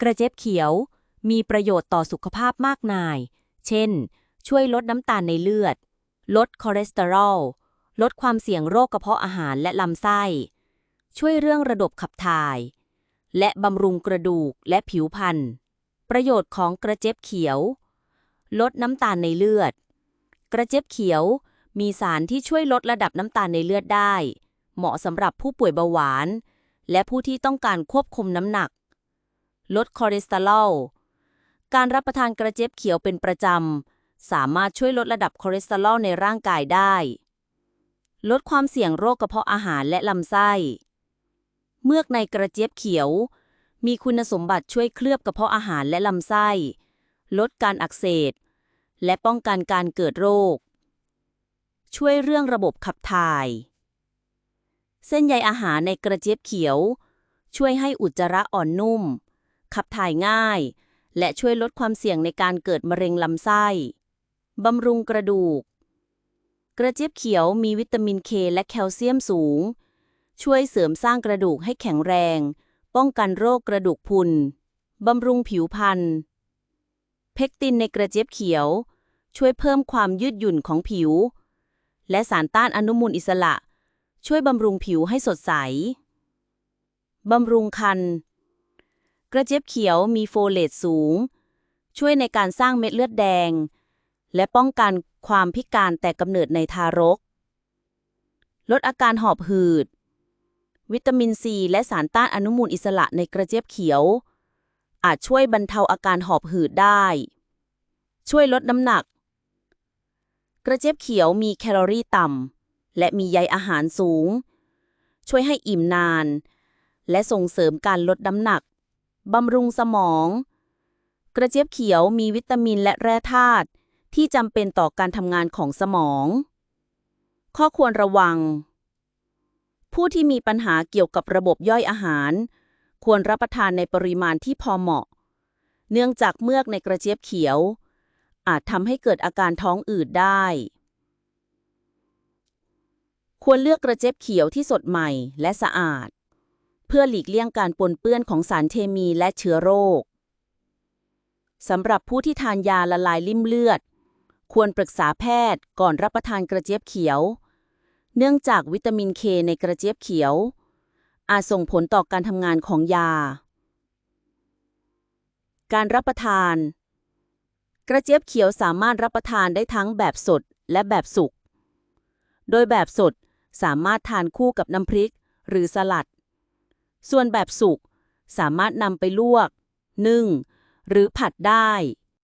กระเจี๊ยบเขียวมีประโยชน์ต่อสุขภาพมากมาย เช่น ช่วยลดน้ำตาลในเลือด ลดคอเลสเตอรอล ลดความเสี่ยงโรคกระเพาะอาหารและลำไส้ ช่วยเรื่องระบบขับถ่าย และบำรุงกระดูกและผิวพรรณ ประโยชน์ของกระเจี๊ยบเขียว ลดน้ำตาลในเลือด กระเจี๊ยบเขียวมีสารที่ช่วยลดระดับน้ำตาลในเลือดได้ เหมาะสำหรับผู้ป่วยเบาหวาน และผู้ที่ต้องการควบคุมน้ำหนัก ลดคอเลสเตอรอล การรับประทานกระเจี๊ยบเขียวเป็นประจำ สามารถช่วยลดระดับคอเลสเตอรอลในร่างกายได้ ลดความเสี่ยงโรคกระเพาะอาหารและลำไส้ เมือกในกระเจี๊ยบเขียว มีคุณสมบัติช่วยเคลือบกระเพาะอาหารและลำไส้ ลดการอักเสบและป้องกันการเกิดโรค ช่วยเรื่องระบบขับถ่าย เส้นใยอาหารในกระเจี๊ยบเขียว ช่วยให้อุจจาระอ่อนนุ่ม ขับถ่ายง่าย และช่วยลดความเสี่ยงในการเกิดมะเร็งลำไส้บำรุงกระดูก กระเจี๊ยบเขียวมีวิตามินเคและแคลเซียมสูง ช่วยเสริมสร้างกระดูกให้แข็งแรง ป้องกันโรคกระดูกพรุนบำรุงผิวพรรณเพกตินในกระเจี๊ยบเขียว ช่วยเพิ่มความยืดหยุ่นของผิว และสารต้านอนุมูลอิสระ ช่วยบำรุงผิวให้สดใส บำรุงคัน กระเจี๊ยบเขียวมีโฟเลตสูง ช่วยในการสร้างเม็ดเลือดแดง และป้องกันความพิการแต่กำเนิดในทารก ลดอาการหอบหืด วิตามินซีและสารต้านอนุมูลอิสระในกระเจี๊ยบเขียว อาจช่วยบรรเทาอาการหอบหืดได้ ช่วยลดน้ำหนัก กระเจี๊ยบเขียวมีแคลอรี่ต่ำและมีใยอาหารสูง ช่วยให้อิ่มนาน และส่งเสริมการลดน้ำหนัก บำรุงสมอง กระเจี๊ยบเขียวมีวิตามินและแร่ธาตุที่จำเป็นต่อการทำงานของสมอง ข้อควรระวัง ผู้ที่มีปัญหาเกี่ยวกับระบบย่อยอาหาร ควรรับประทานในปริมาณที่พอเหมาะ เนื่องจากเมือกในกระเจี๊ยบเขียว อาจทำให้เกิดอาการท้องอืดได้ ควรเลือกกระเจี๊ยบเขียวที่สดใหม่และสะอาด เพื่อหลีกเลี่ยงการปนเปื้อนของสารเคมีและเชื้อโรคสำหรับผู้ที่ทานยาละลายลิ่มเลือด ควรปรึกษาแพทย์ก่อนรับประทานกระเจี๊ยบเขียว เนื่องจากวิตามินเคในกระเจี๊ยบเขียว อาจส่งผลต่อการทำงานของยา การรับประทาน กระเจี๊ยบเขียวสามารถรับประทานได้ทั้งแบบสดและแบบสุก โดยแบบสดสามารถทานคู่กับน้ำพริก หรือสลัด ส่วนแบบสุกสามารถนำไปลวกนึ่ง หรือผัดได้